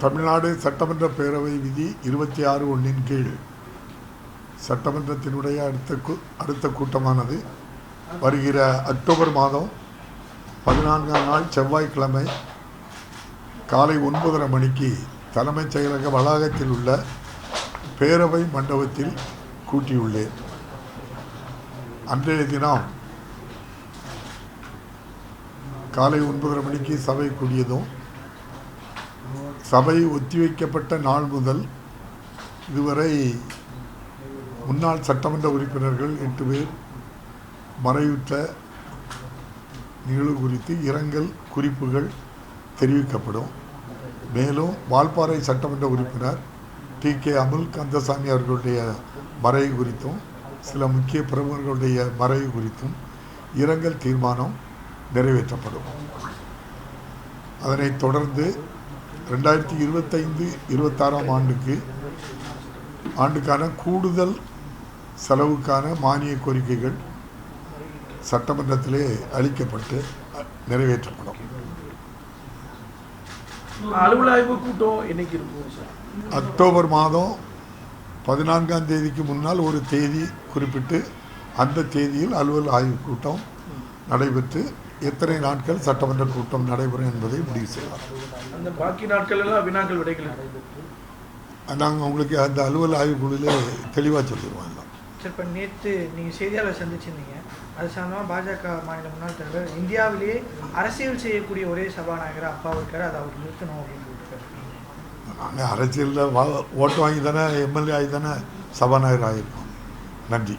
தமிழ்நாடு சட்டமன்ற பேரவை விதி இருபத்தி ஆறு ஒன்றின் கீழ். சட்டமன்றத்தினுடைய அடுத்த கூ- அடுத்த கூட்டமானது வருகிற அக்டோபர் மாதம் பதினான்காம் நாள் செவ்வாய்க்கிழமை காலை ஒன்பதரை மணிக்கு தலைமைச் செயலக வளாகத்தில் உள்ள பேரவை மண்டபத்தில் கூட்டியுள்ளேன். அன்றைய தினம் காலை ஒன்பதரை மணிக்கு சபை கூடியதும் சபை ஒத்திவைக்கப்பட்ட நாள் முதல் இதுவரை முன்னாள் சட்டமன்ற உறுப்பினர்கள் எட்டு பேர் மறைவுற்ற நிகழ்வு குறித்து இரங்கல் குறிப்புகள் தெரிவிக்கப்படும். மேலும் வால்பாறை சட்டமன்ற உறுப்பினர் டி. கே. அமுல் கந்தசாமி அவர்களுடைய மறைவு குறித்தும் சில முக்கிய பிரமுகர்களுடைய மறைவு குறித்தும் இரங்கல் தீர்மானம் நிறைவேற்றப்படும். அதனைத் தொடர்ந்து ரெண்டாயிரத்தி இருபத்தைந்து இருபத்தாறாம் ஆண்டுக்கு ஆண்டுக்கான கூடுதல் செலவுக்கான மானிய கோரிக்கைகள் சட்டமன்றத்திலே அளிக்கப்பட்டு நிறைவேற்றப்படும். கூட்டம் என்னைக்கு இருக்கும் அக்டோபர் மாதம் பதினான்காம் தேதிக்கு முன்னால் ஒரு தேதி குறிப்பிட்டு அந்த தேதியில் அலுவல் ஆய்வு கூட்டம் நடைபெற்று எத்தனை நாட்கள் சட்டமன்ற கூட்டம் நடைபெறும் என்பதை முடிவு செய்வார் அந்த பாக்கி நாட்கள் எல்லாம் வினாக்கள் விடைகள் நாங்கள் உங்களுக்கு அந்த அலுவல் ஆய்வு குழுவில் தெளிவாக சொல்லிடுவோம். எல்லாம் சார் இப்போ நேற்று நீங்கள் செய்தியாளர் சந்திச்சிருந்தீங்க. அது சம்பந்தமாக பாஜக மாநில முன்னாள் தலைவர் இந்தியாவிலேயே அரசியல் செய்யக்கூடிய ஒரே சபாநாயகர் அப்பா இருக்காரு. அதை அவர் நிறுத்தணும் அப்படின்னு நாங்கள் அரசியலில் வா ஓட்டு வாங்கி தானே எம்எல்ஏ ஆகி தானே சபாநாயகர் ஆகியிருக்கோம் நன்றி.